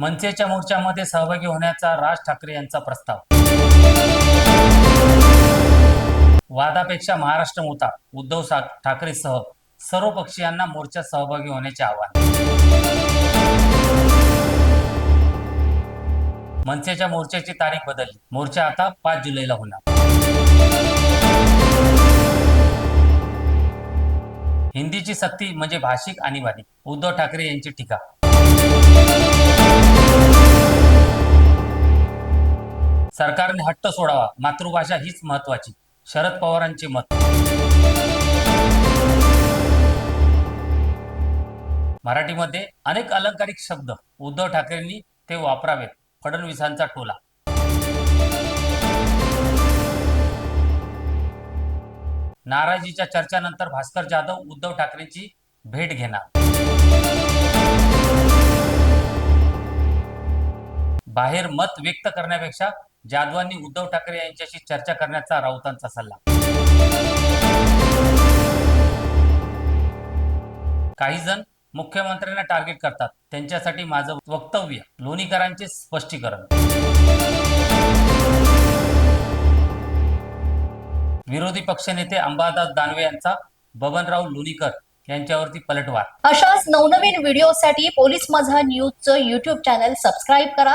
मनसेच्या मोर्चामध्ये सहभागी होण्याचा राज ठाकरे यांचा प्रस्ताव. वादापेक्षा महाराष्ट्र मोठा उद्धव ठाकरेसह सर्व पक्षीयांना मोर्चात सहभागी होण्याचे आवाहन. मनसेच्या मोर्चाची तारीख बदलली. मोर्चा आता पाच जुलैला होणार. हिंदीची सक्ती म्हणजे भाषिक आणीबाणी उद्धव ठाकरे यांची टीका. सरकारने हट्ट सोडावा. मातृभाषा हीच महत्वाची. शरद पवारांचे मत. मराठीमध्ये अनेक अलंकारिक शब्द उद्धव ठाकरेंनी ते वापरावेत. फडणवीसांचा टोला नाराजीच्या चर्चानंतर भास्कर जाधव उद्धव ठाकरेंची भेट घेणार. बाहेर मत व्यक्त करण्यापेक्षा जाधवांनी उद्धव ठाकरे यांच्याशी चर्चा करण्याचा राऊतांचा सल्ला. काही जण मुख्यमंत्र्यांना टार्गेट करतात. त्यांच्यासाठी माझं वक्तव्य लोणीकरांचे स्पष्टीकरण. विरोधी पक्षनेते अंबादास दानवे यांचा बबनराव लोणीकर यांच्यावरती पलटवार. अशाच नवनवीन व्हिडिओसाठी पोलीस माझा न्यूजचं युट्यूब चॅनल सबस्क्राईब करा.